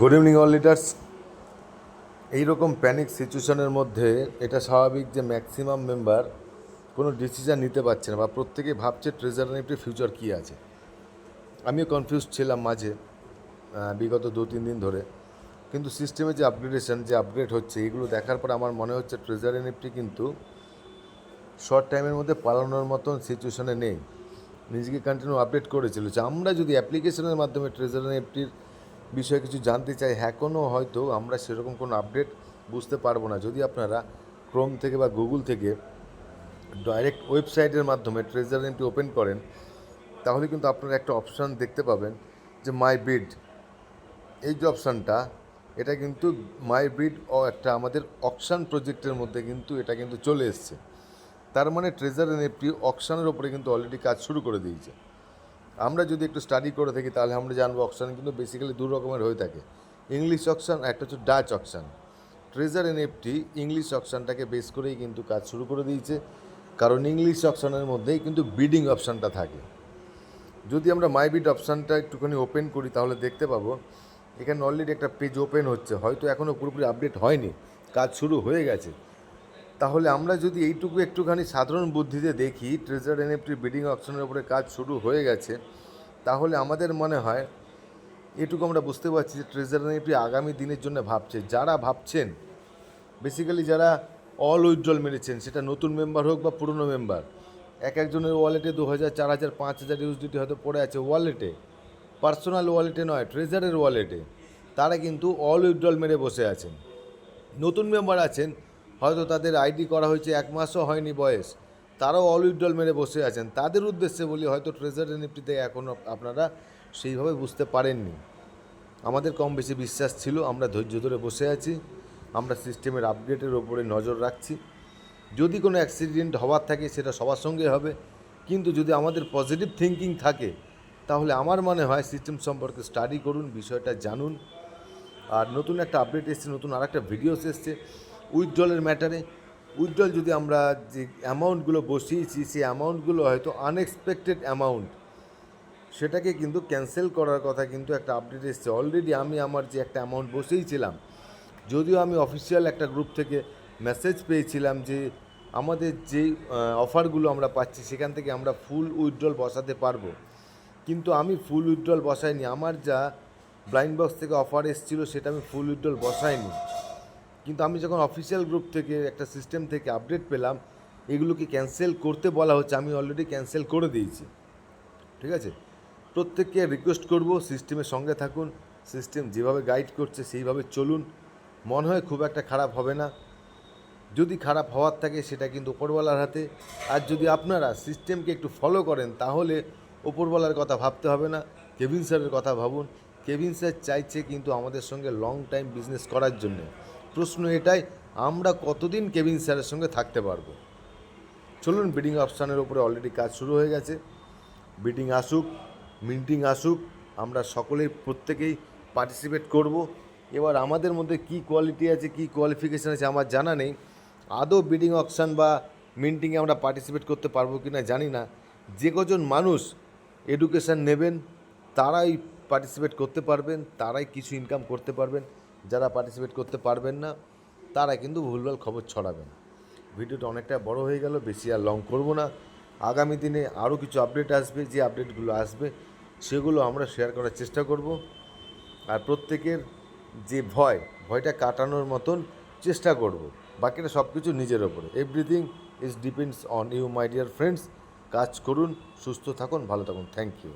Good evening all leaders এইরকম panic সিচুয়েশনের মধ্যে এটা স্বাভাবিক যে ম্যাক্সিমাম মেম্বার কোনো ডিসিশন নিতে পারছে না বা প্রত্যেকে ভাবছে ট্রেজার নিফটির ফিউচার কী আছে। আমিও কনফিউজ ছিলাম মাঝে বিগত দু তিন দিন ধরে। কিন্তু সিস্টেমে যে আপগ্রেডেশন যে আপগ্রেড হচ্ছে, এগুলো দেখার পর আমার মনে হচ্ছে ট্রেজার নিফটি কিন্তু শর্ট টাইমের মধ্যে পালানোর মতন সিচুয়েশনে নেই। নিজেকে কন্টিনিউ আপডেট করে চলেছে আমরা যদি অ্যাপ্লিকেশনের মাধ্যমে ট্রেজার নিফটির বিষয়ে কিছু জানতে চাই এখনও হয়তো আমরা সেরকম কোনো আপডেট বুঝতে পারব না। যদি আপনারা ক্রোম থেকে বা গুগল থেকে ডাইরেক্ট ওয়েবসাইটের মাধ্যমে ট্রেজার নিফটি ওপেন করেন, তাহলে কিন্তু আপনারা একটা অপশান দেখতে পাবেন যে মাই বিড এই যে অপশানটা এটা কিন্তু মাই বিড ও একটা আমাদের অকশান প্রজেক্টের মধ্যে কিন্তু এটা কিন্তু চলে এসছে। তার মানে ট্রেজার এনএফটি অকশানের ওপরে কিন্তু অলরেডি কাজ শুরু করে দিয়েছে। আমরা যদি একটু স্টাডি করে থাকি তাহলে আমরা জানব অকশান কিন্তু বেসিক্যালি দু রকমের হয়ে থাকে। ইংলিশ অকশান একটা হচ্ছে Dutch auction treasure NFT English অকশানটাকে base করেই কিন্তু কাজ শুরু করে দিয়েছে। কারণ ইংলিশ অকশানের মধ্যেই কিন্তু বিডিং অপশানটা থাকে। যদি আমরা মাই বিড অপশানটা একটুখানি ওপেন করি, তাহলে দেখতে পাবো, এখানে অলরেডি একটা পেজ ওপেন হচ্ছে। হয়তো এখনও পুরোপুরি আপডেট হয়নি। কাজ শুরু হয়ে গেছে। তাহলে আমরা যদি এইটুকু একটুখানি সাধারণ বুদ্ধিতে দেখি ট্রেজার এনএফটির বিডিং অপশনের উপরে কাজ শুরু হয়ে গেছে, তাহলে আমাদের মনে হয় এটুকু আমরা বুঝতে পারছি যে ট্রেজার এনএফটি আগামী দিনের জন্য ভাবছে। যারা ভাবছেন বেসিক্যালি যারা অল উইথড্রল মেরেছেন, সেটা নতুন মেম্বার হোক বা পুরনো মেম্বার এক একজনের ওয়ালেটে দু হাজার চার হাজার পাঁচ হাজার ইউএসডিটি হয়তো পড়ে আছে ওয়ালেটে পার্সোনাল ওয়ালেটে নয় ট্রেজারের ওয়ালেটে তারা কিন্তু অল উইথড্রল মেরে বসে আছেন। নতুন মেম্বার আছেন হয়তো তাদের আইডি করা হয়েছে এক মাসও হয়নি বয়স। তারাও অল উইথড্রল মেরে বসে আছেন। তাদের উদ্দেশ্যে বলি হয়তো ট্রেজার নিফটিতে এখনও আপনারা সেইভাবে বুঝতে পারেননি। আমাদের কম বেশি বিশ্বাস ছিল, আমরা ধৈর্য ধরে বসে আছি, আমরা সিস্টেমের আপডেটের ওপরে নজর রাখছি। যদি কোনো অ্যাক্সিডেন্ট হওয়ার থাকে সেটা সবার সঙ্গে হবে। কিন্তু যদি আমাদের পজিটিভ থিঙ্কিং থাকে, তাহলে আমার মনে হয় সিস্টেম সম্পর্কে স্টাডি করুন, বিষয়টা জানুন। আর নতুন একটা আপডেট এসছে, নতুন আর একটা ভিডিওস এসছে। উইথড্রলের ম্যাটারে, উইথড্রল যদি আমরা যে অ্যামাউন্টগুলো বসিয়েছি, সেই অ্যামাউন্টগুলো হয়তো আনএক্সপেক্টেড অ্যামাউন্ট সেটাকে কিন্তু ক্যান্সেল করার কথা কিন্তু একটা আপডেট এসছে। অলরেডি আমি আমার যে একটা অ্যামাউন্ট বসেইছিলাম যদিও আমি অফিসিয়াল একটা গ্রুপ থেকে মেসেজ পেয়েছিলাম যে আমাদের যে অফারগুলো আমরা পাচ্ছি, সেখান থেকে আমরা ফুল উইথড্রল বসাতে পারব। কিন্তু আমি ফুল উইথড্রল বসাইনি। আমার যা ব্লাইন্ড বক্স থেকে অফার এসেছিল, সেটা আমি ফুল উইথড্রল বসাইনি। কিন্তু আমি যখন অফিসিয়াল গ্রুপ থেকে একটা সিস্টেম থেকে আপডেট পেলাম, এগুলোকে ক্যান্সেল করতে বলা হচ্ছে, আমি অলরেডি ক্যান্সেল করে দিয়েছি। ঠিক আছে? প্রত্যেককে রিকোয়েস্ট করব সিস্টেমের সঙ্গে থাকুন সিস্টেম যেভাবে গাইড করছে সেইভাবে চলুন। মনে হয় খুব একটা খারাপ হবে না। যদি খারাপ হওয়ার থাকে, সেটা কিন্তু ওপরওয়ালার হাতে। আর যদি আপনারা সিস্টেমকে একটু ফলো করেন, তাহলে ওপরওয়ালার কথা ভাবতে হবে না কেভিন স্যারের কথা ভাবুন। কেভিন স্যার চাইছে কিন্তু আমাদের সঙ্গে লং টাইম বিজনেস করার জন্য। প্রশ্ন এটাই, আমরা কতদিন কেভিন স্যারের সঙ্গে থাকতে পারব? চলুন বিডিং অপশানের ওপরে অলরেডি কাজ শুরু হয়ে গেছে। বিডিং আসুক মিটিং আসুক, আমরা সকলেই প্রত্যেকেই পার্টিসিপেট করব। এবার আমাদের মধ্যে কি কোয়ালিটি আছে, কি কোয়ালিফিকেশান আছে আমার জানা নেই। আদৌ বিডিং অপশান বা মিন্টিংয়ে আমরা পার্টিসিপেট করতে পারব কি না জানি না। যে কজন মানুষ এডুকেশান নেবেন, তারাই পার্টিসিপেট করতে পারবেন, তারাই কিছু ইনকাম করতে পারবেন। যারা পার্টিসিপেট করতে পারবেন না, তারা কিন্তু ভুলভাল খবর ছড়াবেন। ভিডিওটা অনেকটা বড় হয়ে গেল, বেশি আর লং করব না। আগামী দিনে আরও কিছু আপডেট আসবে, যে আপডেটগুলো আসবে, সেগুলো আমরা শেয়ার করার চেষ্টা করব। আর প্রত্যেকের যে ভয়, ভয়টা কাটানোর মতন চেষ্টা করব। বাকিটা সব কিছু নিজের ওপরে। Everything is depends on you my dear friends কাজ করুন, সুস্থ থাকুন, ভালো থাকুন। Thank you